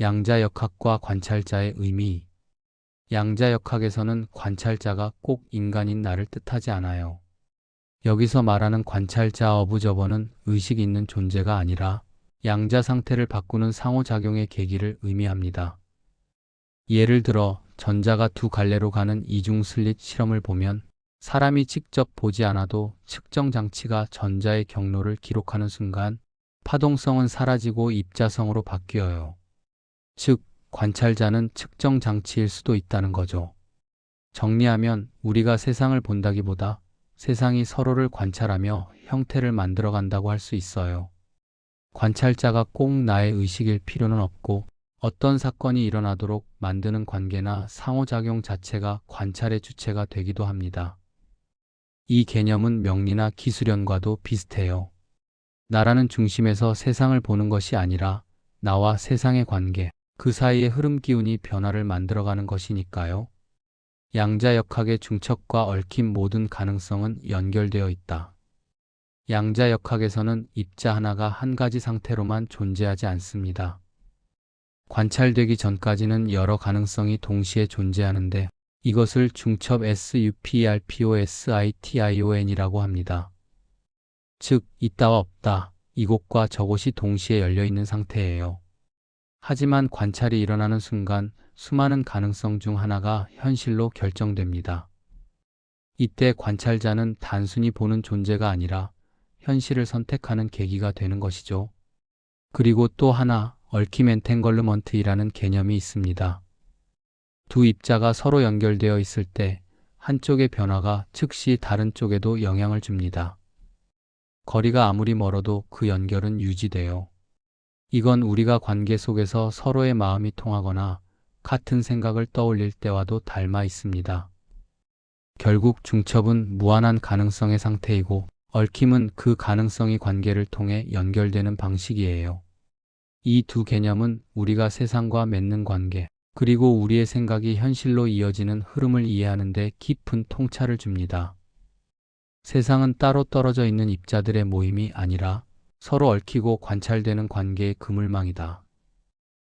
양자역학과 관찰자의 의미. 양자역학에서는 관찰자가 꼭 인간인 나를 뜻하지 않아요. 여기서 말하는 관찰자 어부저버는 의식 있는 존재가 아니라 양자 상태를 바꾸는 상호작용의 계기를 의미합니다. 예를 들어 전자가 두 갈래로 가는 이중 슬릿 실험을 보면 사람이 직접 보지 않아도 측정 장치가 전자의 경로를 기록하는 순간 파동성은 사라지고 입자성으로 바뀌어요. 즉, 관찰자는 측정 장치일 수도 있다는 거죠. 정리하면 우리가 세상을 본다기보다 세상이 서로를 관찰하며 형태를 만들어 간다고 할 수 있어요. 관찰자가 꼭 나의 의식일 필요는 없고 어떤 사건이 일어나도록 만드는 관계나 상호작용 자체가 관찰의 주체가 되기도 합니다. 이 개념은 명리나 기술연과도 비슷해요. 나라는 중심에서 세상을 보는 것이 아니라 나와 세상의 관계, 그 사이의 흐름 기운이 변화를 만들어가는 것이니까요. 양자역학의 중첩과 얽힌 모든 가능성은 연결되어 있다. 양자역학에서는 입자 하나가 한 가지 상태로만 존재하지 않습니다. 관찰되기 전까지는 여러 가능성이 동시에 존재하는데 이것을 중첩 SUPRPOSITION이라고 합니다. 즉, 있다와 없다, 이곳과 저곳이 동시에 열려 있는 상태예요. 하지만 관찰이 일어나는 순간 수많은 가능성 중 하나가 현실로 결정됩니다. 이때 관찰자는 단순히 보는 존재가 아니라 현실을 선택하는 계기가 되는 것이죠. 그리고 또 하나 얽힘 엔탱걸르먼트이라는 개념이 있습니다. 두 입자가 서로 연결되어 있을 때 한쪽의 변화가 즉시 다른 쪽에도 영향을 줍니다. 거리가 아무리 멀어도 그 연결은 유지돼요. 이건 우리가 관계 속에서 서로의 마음이 통하거나 같은 생각을 떠올릴 때와도 닮아 있습니다. 결국 중첩은 무한한 가능성의 상태이고 얽힘은 그 가능성이 관계를 통해 연결되는 방식이에요. 이 두 개념은 우리가 세상과 맺는 관계, 그리고 우리의 생각이 현실로 이어지는 흐름을 이해하는 데 깊은 통찰을 줍니다. 세상은 따로 떨어져 있는 입자들의 모임이 아니라 서로 얽히고 관찰되는 관계의 그물망이다.